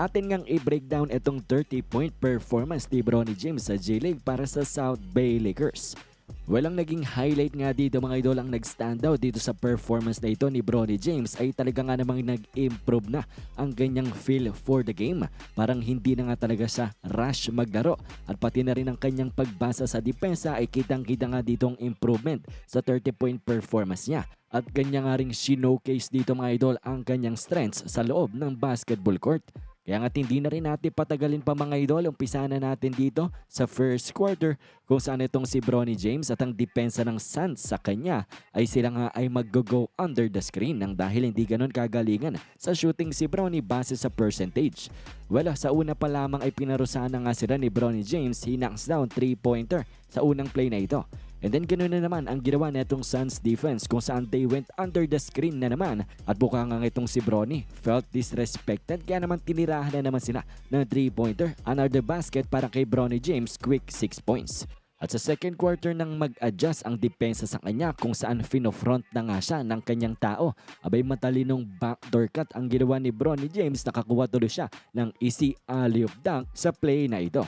Atin ngang i-breakdown itong 30-point performance ni Bronny James sa J-League para sa South Bay Lakers. Walang naging highlight nga dito mga idol ang nag-stand out dito sa performance na ito ni Bronny James ay talaga nga namang nag-improve na ang ganyang feel for the game. Parang hindi na nga talaga siya rush maglaro at pati na rin ang kanyang pagbasa sa depensa ay kitang-kita nga ditong improvement sa 30-point performance niya. At kanya nga rin sinocase dito mga idol ang kanyang strengths sa loob ng basketball court. Kaya nga hindi na rin natin patagalin pa mga idol. Umpisa na natin dito sa first quarter kung saan itong si Bronny James at ang depensa ng Suns sa kanya ay sila nga ay mag-go under the screen nang dahil hindi ganun kagalingan sa shooting si Bronny base sa percentage. Well, sa una pa lamang ay pinarusahan na nga sila ni Bronny James. He knocks down 3-pointer sa unang play na ito. And then ganoon na naman ang ginawa netong Suns defense kung saan they went under the screen na naman at buka nga itong si Bronny felt disrespected kaya naman tinirahan na naman sila ng 3-pointer. Another basket para kay Bronny James quick 6 points. At sa second quarter nang mag-adjust ang depensa sa kanya kung saan finofront na nga siya ng kanyang tao. Abay matalinong backdoor cut ang ginawa ni Bronny James nakakuha tuloy siya ng easy alley-oop dunk sa play na ito.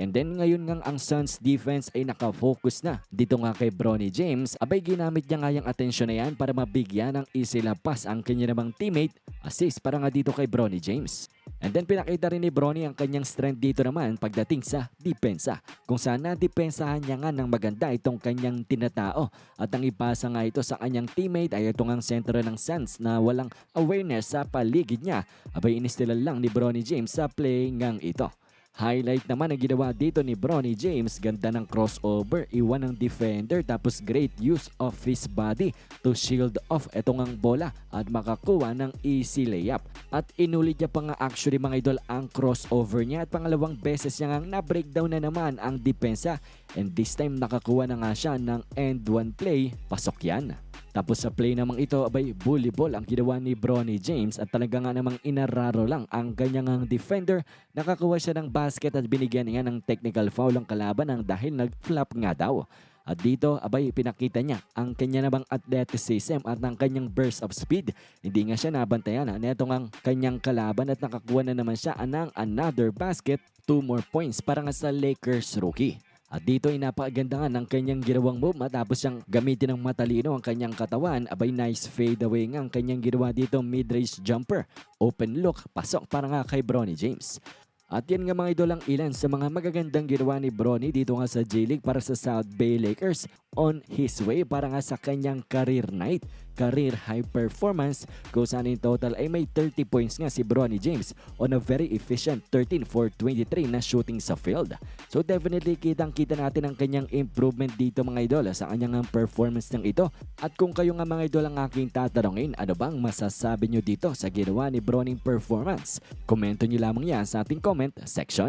And then ngayon nga ang Suns defense ay nakafocus na dito nga kay Bronny James. Abay ginamit niya nga yung atensyon na yan para mabigyan ng easy lampas ang kanya namang teammate. Assist para nga dito kay Bronny James. And then pinakita rin ni Bronny ang kanyang strength dito naman pagdating sa depensa. Kung saan nadepensahan niya nga ng maganda itong kanyang tinatao. At ang ipasa nga ito sa kanyang teammate ay itong ang sentro ng Suns na walang awareness sa paligid niya. Abay inistilan lang ni Bronny James sa play ngang ito. Highlight naman ang ginawa dito ni Bronny James. Ganda ng crossover, iwan ng defender tapos great use of his body to shield off itong ang bola at makakuha ng easy layup. At inulit niya pa nga actually mga idol ang crossover niya at pangalawang beses niya nga na-breakdown na naman ang depensa and this time nakakuha na nga siya ng end one play. Pasok yan. Tapos sa play namang ito, abay bully ball ang ginawa ni Bronny James at talaga nga namang inararo lang ang kanyang defender. Nakakuha siya ng basket at binigyan niya ng technical foul ang kalaban ng dahil nag-flop nga daw. At dito, abay, pinakita niya ang kanya namang athleticism at ang kanyang burst of speed. Hindi nga siya nabantayan. Neto ang kanyang kalaban at nakakuha na naman siya ng another basket. Two more points para nga sa Lakers rookie. At dito ay napakaganda nga ng kanyang ginawang move matapos siyang gamitin ng matalino ang kanyang katawan. Abay nice fade away nga ang kanyang ginawa dito mid-range jumper. Open look, pasok para nga kay Bronny James. At yan nga mga idol ang ilan sa mga magagandang ginawa ni Bronny dito nga sa J-League para sa South Bay Lakers on his way para nga sa kanyang career night, career high performance kung saan in total ay may 30 points nga si Bronny James on a very efficient 13 for 23 na shooting sa field. So definitely kitang kita natin ang kanyang improvement dito mga idol sa kanyang performance ng ito. At kung kayo nga mga idol ang aking tatanungin, ano bang masasabi nyo dito sa ginawa ni Bronny performance? Komento nyo lamang yan sa ating comment section.